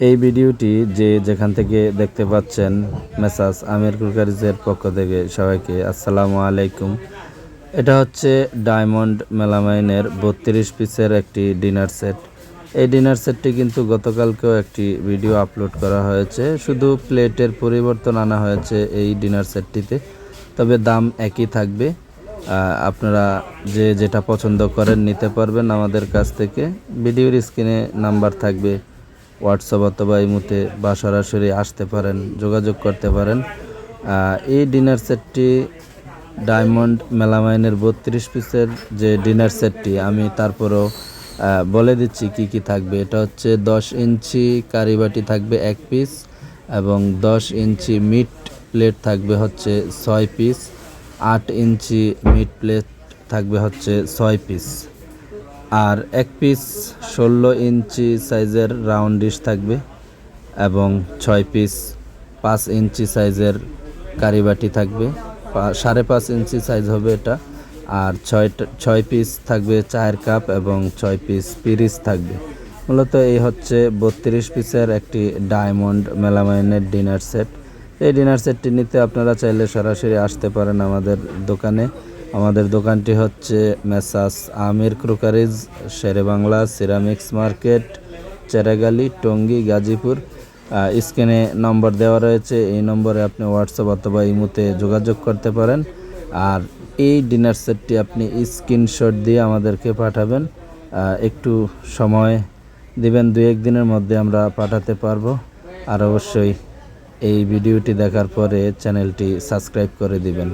এই ভিডিওটি যে যেখান থেকে দেখতে পাচ্ছেন মেসাজ আমির কুকারিজের পক্ষ থেকে সবাইকে আসসালামু আলাইকুম। এটা হচ্ছে ডায়মন্ড মেলামাইনের বত্রিশ পিসের একটি ডিনার সেট। এই ডিনার সেটটি কিন্তু গতকালকেও একটি ভিডিও আপলোড করা হয়েছে। শুধু প্লেটের পরিবর্তন আনা হয়েছে এই ডিনার সেটটিতে, তবে দাম একই থাকবে। আপনারা যে যেটা পছন্দ করেন নিতে পারবেন আমাদের কাছ থেকে। ভিডিওর স্ক্রিনে নাম্বার থাকবে হোয়াটসঅ্যাপ অথবা এই ইমুতে বা সরাসরি আসতে পারেন, যোগাযোগ করতে পারেন। এই ডিনার সেটটি ডায়মন্ড মেলামাইনের বত্রিশ পিসের যে ডিনার সেটটি আমি তারপরও বলে দিচ্ছি কি কি থাকবে। এটা হচ্ছে দশ ইঞ্চি কারিবাটি থাকবে এক পিস এবং দশ ইঞ্চি মিট প্লেট থাকবে হচ্ছে ছয় পিস আট ইঞ্চি মিট প্লেট থাকবে হচ্ছে ছয় পিস আর এক পিস ষোলো ইঞ্চি সাইজের রাউন্ড ডিশ থাকবে এবং ছয় পিস পাঁচ ইঞ্চি সাইজের কারিবাটি থাকবে। সাড়ে পাঁচ ইঞ্চি সাইজ হবে এটা। আর ছয় ছয় পিস থাকবে চায়ের কাপ এবং ছয় পিস পিরিস থাকবে। মূলত এই হচ্ছে বত্রিশ পিসের একটি ডায়মন্ড মেলামাইনের ডিনার সেট এই ডিনার সেটটি নিতে আপনারা চাইলে সরাসরি আসতে পারেন আমাদের দোকানে। আমাদের দোকানটি হচ্ছে messrs Amir crockeries, Shere Bangla, ceramics market, Cheragali, Tongi, Gazipur. স্ক্রিনে নম্বর দেওয়া রয়েছে, এই নম্বরে আপনি হোয়াটসঅ্যাপ অথবা ইমুতে যোগাযোগ করতে পারেন। আর এই ডিনার সেটটি আপনি স্ক্রিনশট দিয়ে আমাদেরকে পাঠাবেন। একটু সময় দিবেন দু এক দিনের মধ্যে আমরা পাঠাতে পারব। আর অবশ্যই এই ভিডিওটি দেখার পরে চ্যানেলটি সাবস্ক্রাইব করে দিবেন।